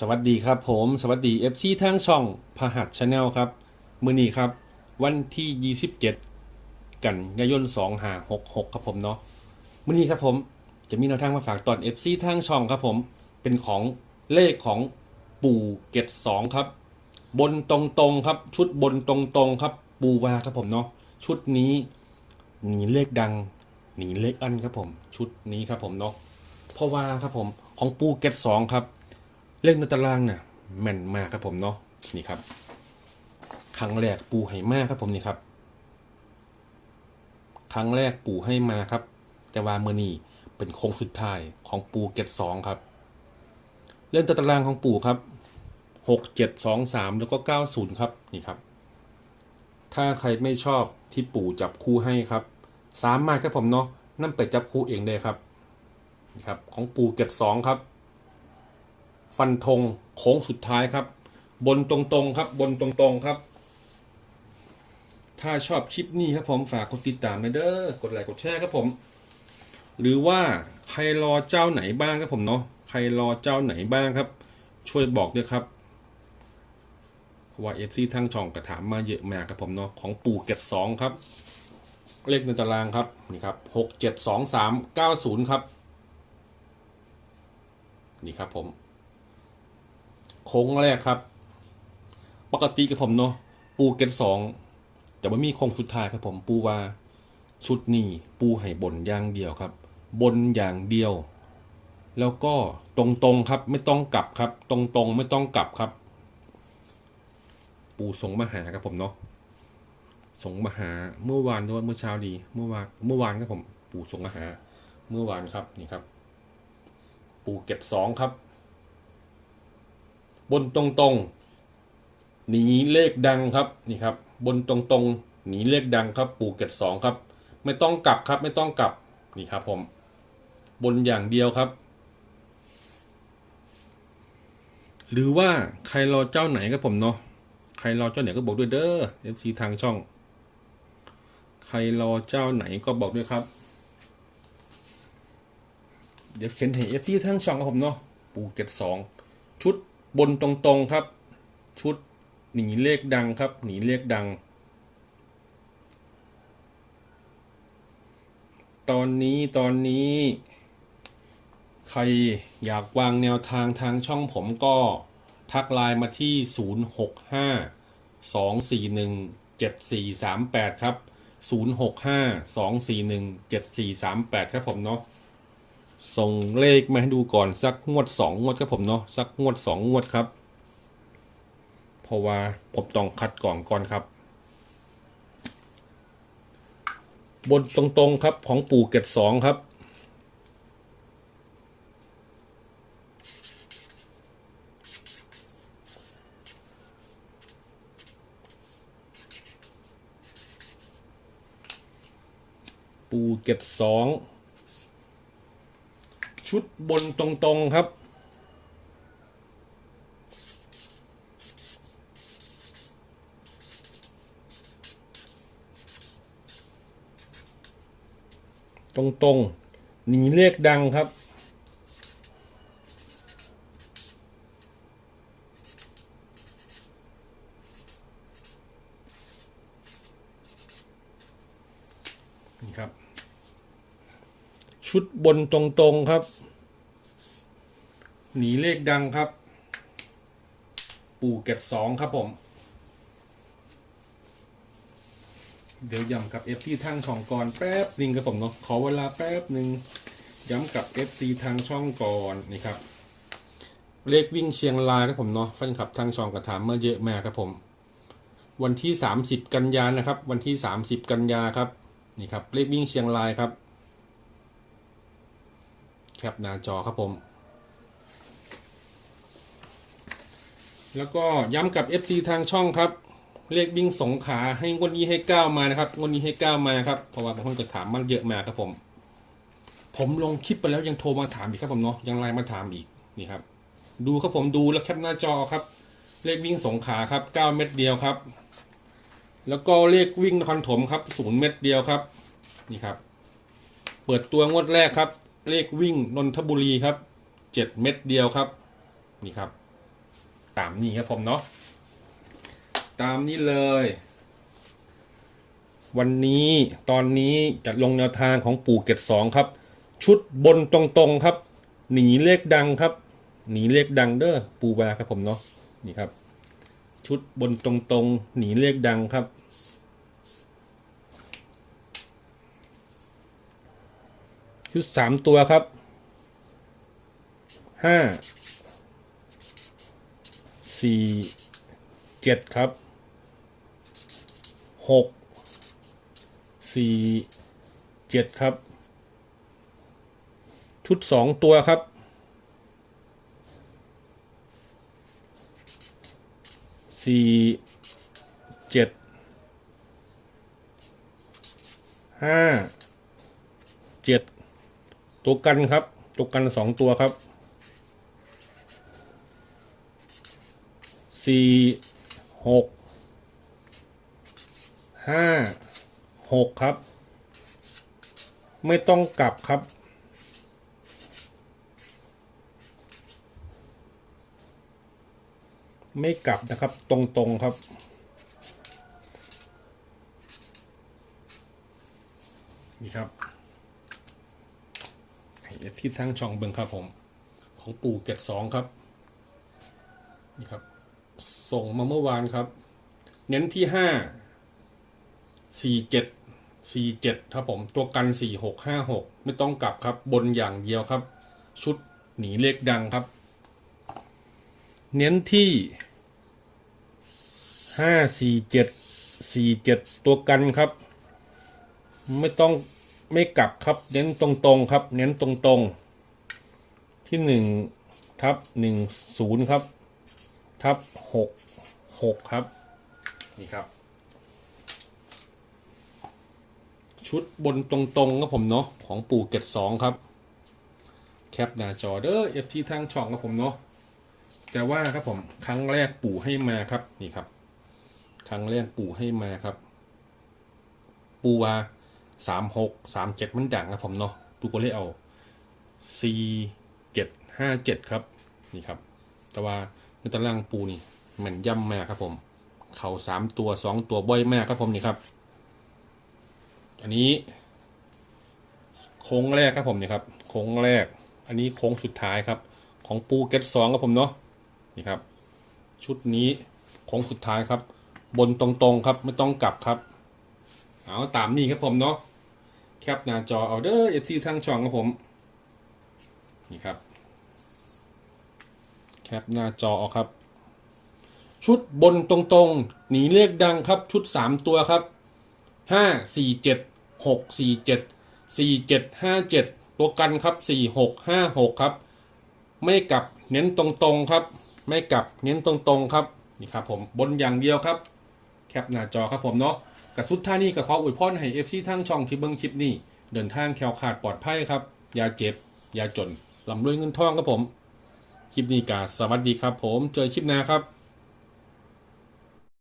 สวัสดีครับผมสวัสดี FC ทั้งช่องพหัสชาแนลครับ มือนี้ครับ วันที่ 27 กันยายน2566 ครับผมเนาะมือนี้ครับผมจะมีแนวทางมาฝากตอน FC ทั้งช่องครับผมเป็นของเลขของปู่เกตสองครับ บนตรงๆครับ ชุดบนตรงๆครับ ปูวาครับผมเนาะชุดนี้หนีเลขดังหนีเลขอันครับผม ชุดนี้ครับผมเนาะเพราะว่าครับผมของปูเกตสองครับ เลขในตารางเนี่ยแม่นมากครับผมเนาะนี่ครับครั้งแรกปูให้มาครับผมนี่ครับ ครั้งแรกปูให้มาครับ แต่ว่าเมื่อนี้เป็นโค้งสุดท้ายของปูเกตสองครับ เล่นตารางของปูครับหกเจ็ดสองสามแล้วก็เก้าศูนย์ครับนี่ครับ ถ้าใครไม่ชอบที่ปู่จับคู่ให้ครับ สามารถครับผมเนาะนั่นไปจับคู่เองได้ครับนี่ครับ ของปู่เกตสองครับ ฟันธงโค้งสุดท้ายครับ บนตรงๆครับ บนตรงๆครับ ถ้าชอบคลิปนี้ครับผมฝากกดติดตามนะเด้อกดไลค์กดแชร์ครับผม หรือว่าใครรอเจ้าไหนบ้างครับผมเนาะใครรอเจ้าไหนบ้างครับ ช่วยบอกด้วยครับเพราะว่าเอฟซีทั้งช่องกระถามมาเยอะมากครับผมเนาะของปู่เก็ดสองครับ เลขในตารางครับนี่ครับหกเจ็ดสองสามเก้าศูนย์ครับ นี่ครับผม โค้งแรกครับ ปกติกับผมเนาะปูเกตสองแต่ว่ามีโค้งสุดท้ายครับผมปูว่าชุดนี้ปูให้บนอย่างเดียวครับ บนอย่างเดียว แล้วก็ตรงๆครับ ไม่ต้องกลับครับ ตรงๆไม่ต้องกลับครับ ปูส่งมาหาครับผมเนาะส่งมาหาเมื่อวานด้วยเมื่อเช้าดี เมื่อวานเมื่อวานครับผม ปูส่งมาหา เมื่อวานครับนี่ครับ ปูเก็ตสองครับ บนตรงๆ หนีเลขดังครับนี่ครับ บนตรงๆ หนีเลขดังครับ ปูเก็ตสองครับ ไม่ต้องกลับครับ ไม่ต้องกลับนี่ครับผม บนอย่างเดียวครับ หรือว่าใครรอเจ้าไหนครับผมเนาะใครรอเจ้าไหนก็บอกด้วยเด้อ FC ทางช่อง ใครรอเจ้าไหนก็บอกด้วยครับ เดี๋ยวเขียนให้ FC ทางช่องครับผมเนาะปูเก็ตสองชุด บนตรงๆครับ ชุดหนีเลขดังครับ หนีเลขดัง ตอนนี้ตอนนี้ ใครอยากวางแนวทางทางช่องผมก็ทักไลน์มาที่ 065 241 7438 ครับ 065 241 7438 ครับผมเนาะ ส่งเลขมาให้ดูก่อนสักงวด 2 งวดครับผมเนาะสักงวด 2 งวดครับ เพราะว่าผมต้องคัดกล่องก่อนครับ บนตรงๆครับของปู่เกตสองครับ ปูเก็ตสอง ชุดบนตรงๆครับตรงๆ หนีเลขดังครับ นี่ครับ ชุดบนตรงๆครับ หนีเลขดังครับ ปู่เก็ตสองครับผม เดี๋ยวย้ำกับ FT ทางช่องก่อนแป๊บหนึงครับผมเนาะขอเวลาแป๊บหนึ่งย้ำกับ FT ทางช่องก่อนนี่ครับเลขวิ่งเชียงรายครับผมเนาะแฟนคลับทางช่องกระถามเมื่อเยอะมากครับผม วันที่ 30 กันยานะครับ วันที่ 30 กันยาครับนี่ครับเลขวิ่งเชียงรายครับ แคปหน้าจอครับผม แล้วก็ย้ำกับ FC ทางช่องครับ เลขวิ่งสงขาให้งวดนี้ให้ก้าวมานะครับงวดนี้ให้ก้าวมาครับเพราะว่าบางคนจะถามมันเยอะมากครับผม ผมลงคลิปไปแล้วยังโทรมาถามอีกครับผมเนาะยังไลน์มาถามอีกนี่ครับ ดูครับผมดูแล้วแคปหน้าจอครับ เลขวิ่งสงขาครับ 9 เม็ดเดียวครับ แล้วก็เลขวิ่งนครถมครับศูนย์เม็ดเดียวครับนี่ครับ เปิดตัวงวดแรกครับ เลขวิ่งนนทบุรีครับเจ็ดเม็ดเดียวครับ นี่ครับ ตามนี้ครับผมเนาะตามนี้เลย วันนี้ตอนนี้จะลงแนวทางของปู่เกตสองครับ ชุดบนตรงๆครับ หนีเลขดังครับ หนีเลขดังเด้อปูบาครับผมเนาะนี่ครับ ชุดบนตรงๆ หนีเลขดังครับ ชุดสามตัวครับห้าสี่เจ็ดครับหกสี่เจ็ดครับ ชุดสองตัวครับสี่เจ็ดห้าเจ็ด ตัวกันครับ ตัวกันสองตัวครับสี่หกห้าหกครับ ไม่ต้องกลับครับไม่กลับนะครับตรงๆครับ นี่ครับ ที่ทั้งช่องเบิงครับผม ของปู่เกตสองครับนี่ครับ ส่งมาเมื่อวานครับ เน้นที่ห้าสี่เจ็ดสี่เจ็ดครับผมตัวกันสี่หกห้าหกไม่ต้องกลับครับ บนอย่างเดียวครับ ชุดหนีเลขดังครับ เน้นที่ห้าสี่เจ็ดสี่เจ็ดตัวกันครับ ไม่ต้อง ไม่กลับครับ เน้นตรงๆครับ เน้นตรงๆ ที่หนึ่งทับหนึ่งศูนย์ครับ ทับหกหกครับ นี่ครับ ชุดบนตรงๆครับผมเนาะของปู่เกตสองครับ แคปหน้าจอเด้อเอฟที่ทางช่องครับผมเนาะแต่ว่าครับผมครั้งแรกปู่ให้มาครับนี่ครับ ครั้งแรกปู่ให้มาครับ ปูว่า สามหกสามเจ็ดมันดังนะผมเนาะปูก็เลยเอาสี่เจ็ดห้าเจ็ดครับนี่ครับ แต่ว่าในตารางปูนี่มันย่ำมากครับผม เข่าสามตัวสองตัวบ่อยมากครับผมนี่ครับ อันนี้ โค้งแรกครับผมนี่ครับ โค้งแรก อันนี้โค้งสุดท้ายครับ ของปูเกตสองครับผมเนาะนี่ครับ ชุดนี้โค้งสุดท้ายครับ บนตรงๆครับไม่ต้องกลับครับ เอาตามนี้ครับผมเนาะแคปหน้าจอเอาเด้อเอฟซีทางช่องครับผมนี่ครับ แคปหน้าจอเอาครับ ชุดบนตรงๆ หนีเลขดังครับ ชุด 3 ตัวครับ 5 4 7 6 4 7 4 7 5 7 ตัวกันครับ 4 6 5 6 ครับ ไม่กลับเน้นตรงๆครับ ไม่กลับเน้นตรงๆครับ นี่ครับผมบนอย่างเดียวครับ ปหน้าจอครับผมเนาะกับสุดท้ายนี้ก็ขออวยพรให้เอฟซีทั้งช่องที่เบิ้งคลิปนี้ เดินทางแคล้วขาดปลอดภัยครับอย่าเจ็บอย่าจนลำรวยเงินทองครับผม คลิปนี้กาสวัสดีครับผม เจอคลิปหน้าครับ